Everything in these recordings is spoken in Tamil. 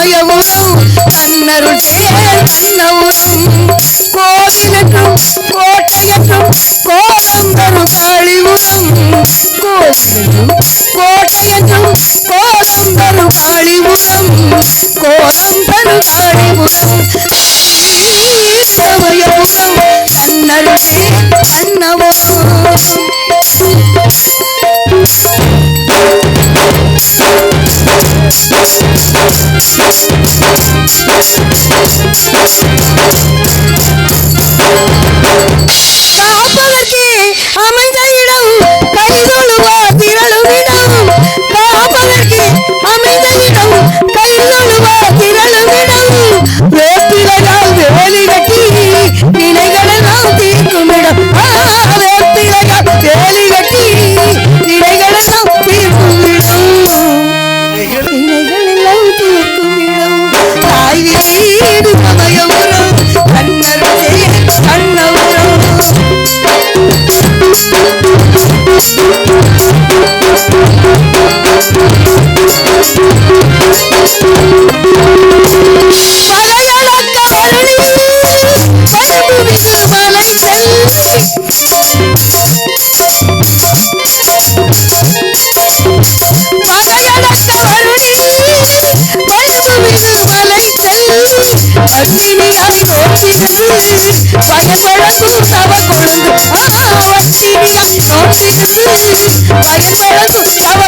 வீடு சமயபுரம் தன்னருள் சேர் கண்ணபுரம் கோவிலென்றும் கோட்டையென்றும் Thank you.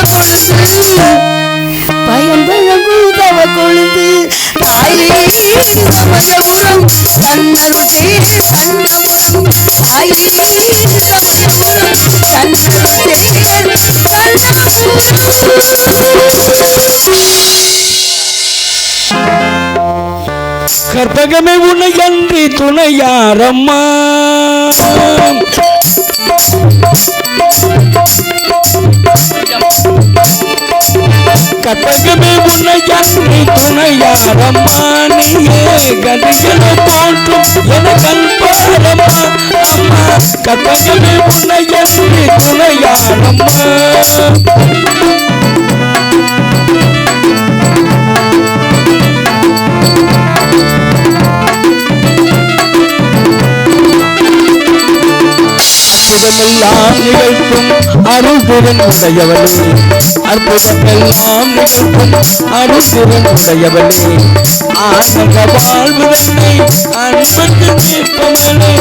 கொழுந்து பயன் வழங்கும் தவ கொழுந்து தாயிலே சமயபுரம் கண்ணருள் கற்பகமே உன்னை அன்றி துணையாரம்மா. கற்பகமே உன்னை அன்றி துணையாரம்மா நீயே கதிகளை போற்றும் என கல்பாரம்மா அம்மா கற்பகமே உன்னை அன்றி துணையாரம்மா. அற்புதமெல்லாம் நிகழ்த்தும் அருள்திறன் உடையவளே அற்புதமெல்லாம் நிகழ்த்தும் அருள்திறன் உடையவளே ஆனந்த வாழ்வு தன்னை அன்பர்க்கு தீர்ப்பவளே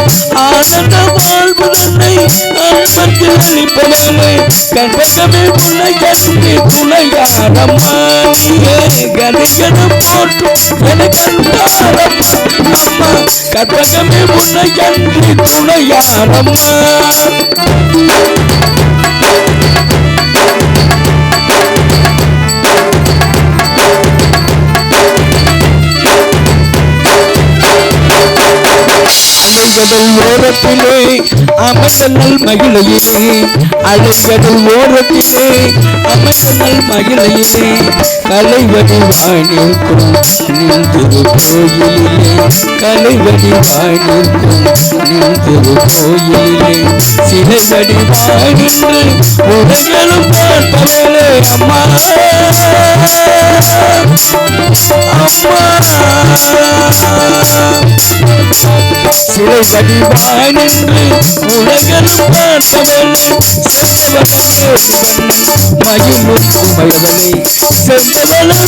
ஆனந்த வாழ்வு தன்னை அன்பர்க்கு அளிப்பவளே. கண்டகமே புனையன்றி துணையாரம்மா நீயே கணிகனம் போற்றும் எனக்கு அன்பாரம்மா அம்மா. கற்பகமே புனையன்றி துணையாரம்மா Música அலைகடல் ஓரத்திலே அமர்ந்த நல் மகிழையிலே அலைகடல் ஓரத்திலே அமர்ந்த நல் மகிழையிலே கலைவடி வாணிக்கும் நின்று கோயிலே கலைவடி வாணிக்கும் நின்று கோயிலே சிலைவடி வாணின்று உலகளும் பார்ப்பவளே அம்மா சிலை வடிவாய் நின்று உலகனும் பார்த்தவளே செந்தவளே மகிழும் உமையவளே செந்தவளே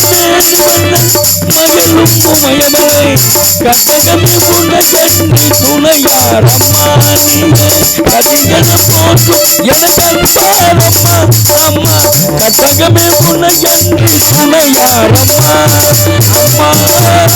மகளும் உமையவளே கட்டகமே உன்னை கண்டு துணையார் அம்மா நீயே கதிகன போற்றும் எனக்கு அன்பாரம்மா அம்மா கட்டகமே உனகன்றி துணையாரம்மா அம்மா நாள்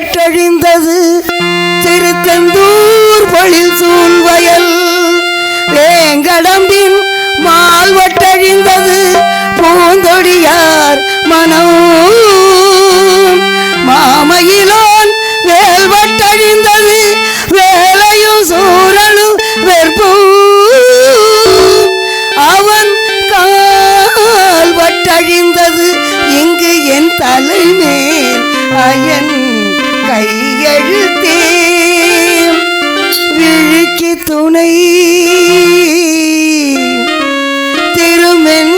கேட்டழிந்தது. திருத்தெந்தூர் பொழில் சூழ்வயல் வேங்கடம்பின் மால்வட்டழிந்தது பூந்தொடியார் மனம் மாமையிலோன் வேல்வட்டழிந்தது வேலையும் சூரனும் வெற்பூ. அவன் கால் வட்டழிந்தது. இங்கு என் தலைமேல் அயன் எழுத்தே விழிக்கு துணை. திருமென்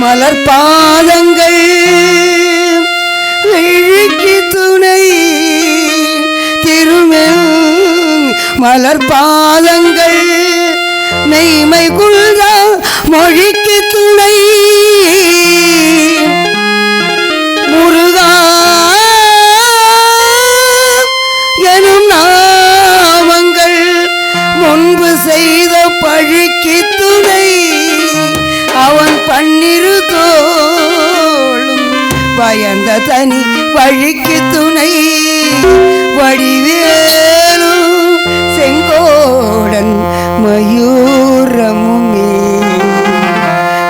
மலர்பாதங்கள். பாதங்கள் துணை. திருமென் மலர்பாதங்கள். மெய்மை குள்தா மொழிக்கு துணை. முருகா பழிக்கு துணை. அவன் பன்னிரு தோளும். பயந்த தனி பழிக்கு துணை. வடிவேலு செங்கோடன் மயூரமுமே.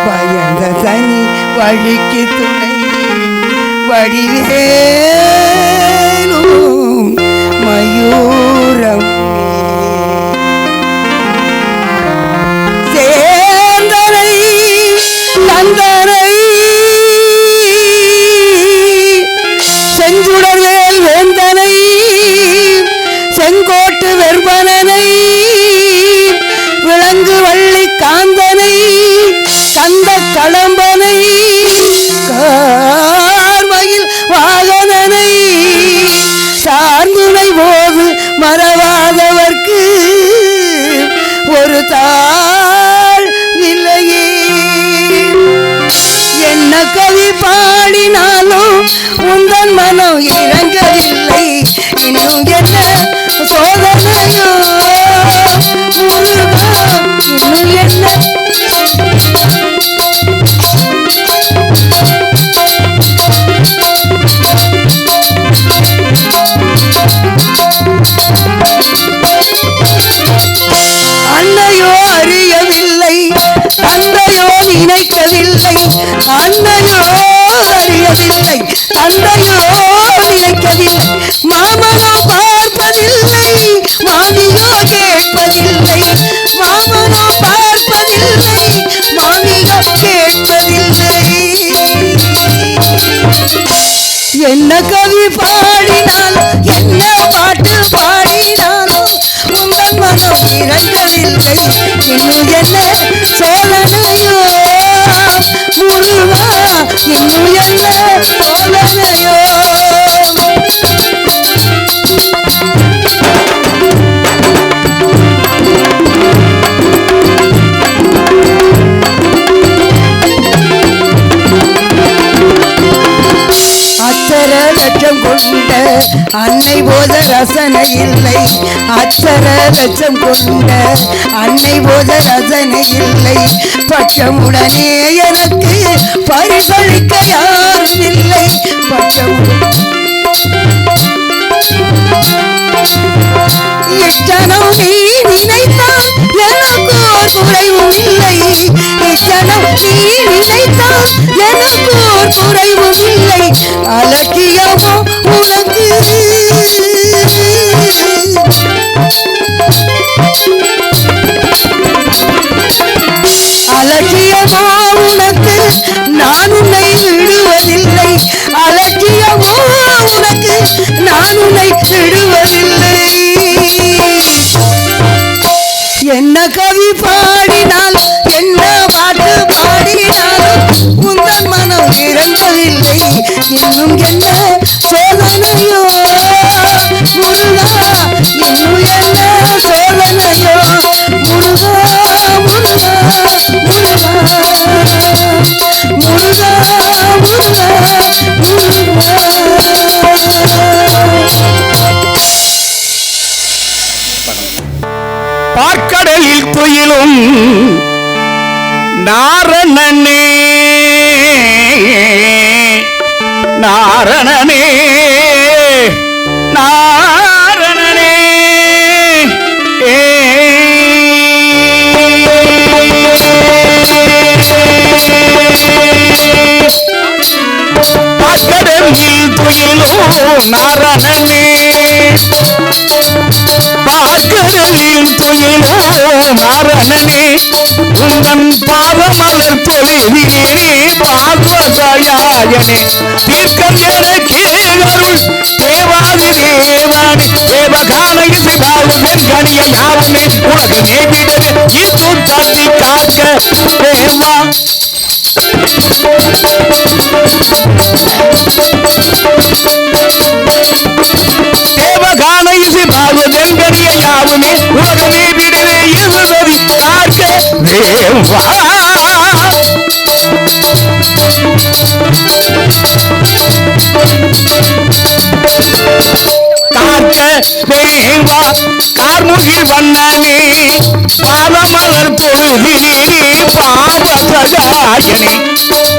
பயந்த தனி வழிக்கு துணை. வடிவேலும் மயூரம் இல்லை. இன்னும் என்ன சோதனையோ முருகா இன்னும் என்ன அன்னையோ அறியவில்லை தந்தையோ நினைக்கவில்லை அன்னையோ என்ன கவி பாடினால் என்ன பாட்டு பாடினாலும் உங்கள் மனம் இறங்கவில்லை இன்னும் என்ன சோழனையோ? முருகா இன்னும் என்ன அன்னை போத ரசனை இல்லை. அச்சர லட்சம் கொண்ட அன்னை போத ரசனை இல்லை. பச்சமுடனே எனக்கு பரிசளிக்க யாரும் இல்லை. பச்சமுடன் இச்சனம் நீ நினைத்தால் எனக்கு ஓர் குறைவும் இல்லை. இச்சனம் நீ நினைத்தால் எனக்கு ஓர் குறைவும் இல்லை. அலட்சியமோ உனக்கு. அலட்சியமா நான் உன்னை கெடுவதில்லை. என்ன கவி பாடினால் என்ன பாட்டு பாடினாலும் உந்தன் மனம் இறங்கவில்லை. இன்னும் நாரணனே நாரணனே. பாக்கடவில் துயிலோ நாரணனே. பாக்கடவில் துயிலோ மாறனே உந்தன் பாதமலர் தொழிலே பார்வதயாயனே தீர்க்கம் எனக்கு அருள் தேவாதி தேவானே தேவகான இசை என் கனிய யாருமே உனக்கு நேபிடவே இது தத்தி காக்க தேவா தேவகான இசை வாழ்வதன் கணிய யாருமே உலகமே விடவே தேவா காக்க தேவா கார்முகில் வண்ணனே பாதமலர் பொழுதி பா பாவசகாயனே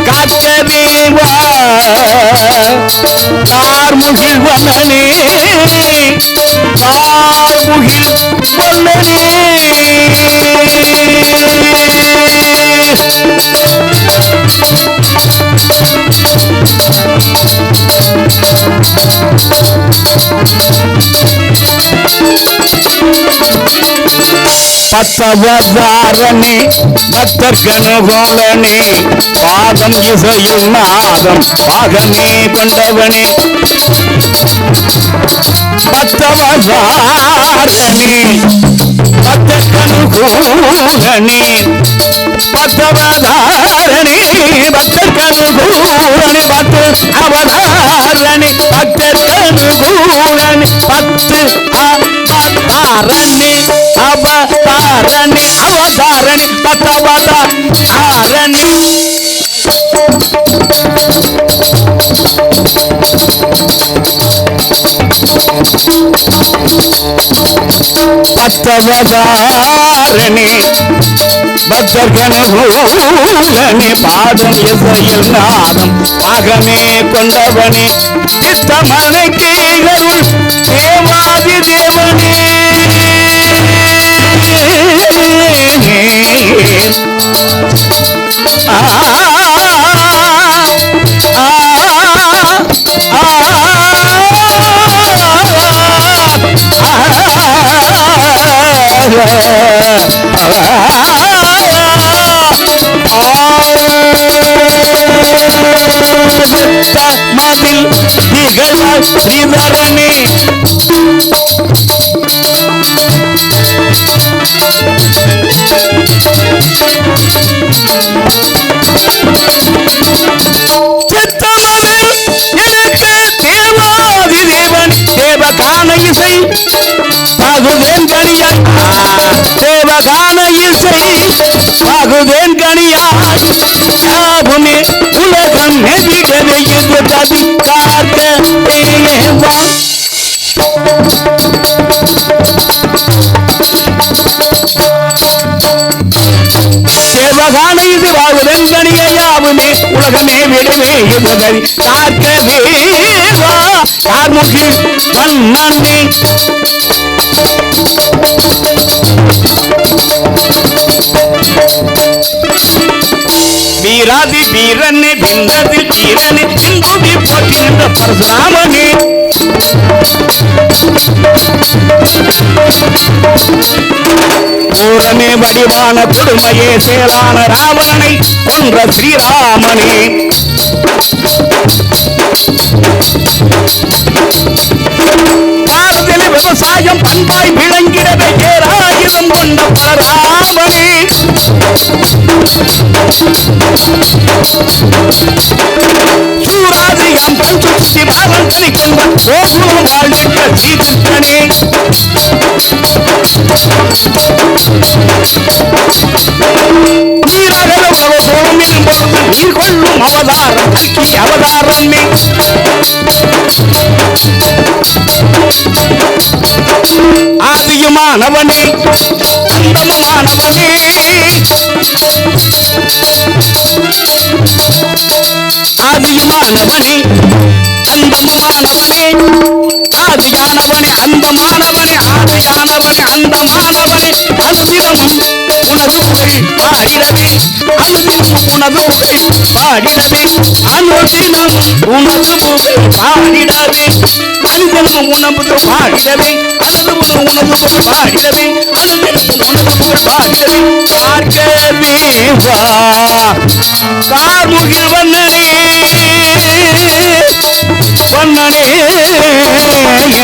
காக்க தேவா கார்முகில் வண்ணனே கார்முகில் வண்ணனே பத்தவதாரணே பக்தர்கனுகோலனே பாதம் இசையும் நாதம் பாகமே கொண்டவனே பத்தவதாரணே பத்தவதாரணி பத்தவதாரணே பக்தர்கனுகூலனே பத்து அவதாரணி அவதாரணே பக்தர்கனுகூலனே பத்து அவதாரணி அவ அவதாரணே அவதாரணே பத்தவதாரணே பத்தவதாரணே பக்தர்கனூலனே பாதம் இசையில் நாதம் பாகமே கொண்டவனே. சித்தமனை கீழருள் தேவாதி தேவனே. ஆ மதில் திகழ் ஸ்ரீதரனே தேவகான இசை பகுதேன் கணியாய் தேவகான இசை பகுதேன் கணியாய் இது ததி காக்க இது வாகுதன் கணிய யாவுமே உலகமே விடுவே இது ததி காக்க Thank you. வீராதி வீரனே பிந்ததி வீரனே இந்துதி போற்றிருந்த பரசுராமனே. பூரமே வடிவான கொடுமையே சேலான ராவணனை கொன்ற ஸ்ரீராமனே. பாரதில் விவசாயம் பண்பாய் விளங்கிடவே ஏராயுதம் கொண்ட பலராமனே சூராதியம் பஞ்சுத்தி பாவன் தனிக்கின்ற கோகுலம் வாழ்கின்ற ஸ்ரீகிருஷ்ணனே நீரகல உலகோமில் கொள்ளும் அவதாரம் கல்கி அவதாரமே. அந்தமுமானவனே ஆதியுமானவனே அந்தமுமானவனே. ஆதியானவனே அந்தமானவனே ஆதியானவனே அந்தமானவனே. அனுதினமும் உனது புகழ் பாடிடவே அனுதினமும் உனது புகழ் பாடிடவே அனுதினமும் உனது புகழ் பாடிடவே அனுதினமும் உனது பாடிடவே அனுதினமும் உனது புகழ் பாடிடவே கார்முகில் வண்ணனே வண்ணனே ஏ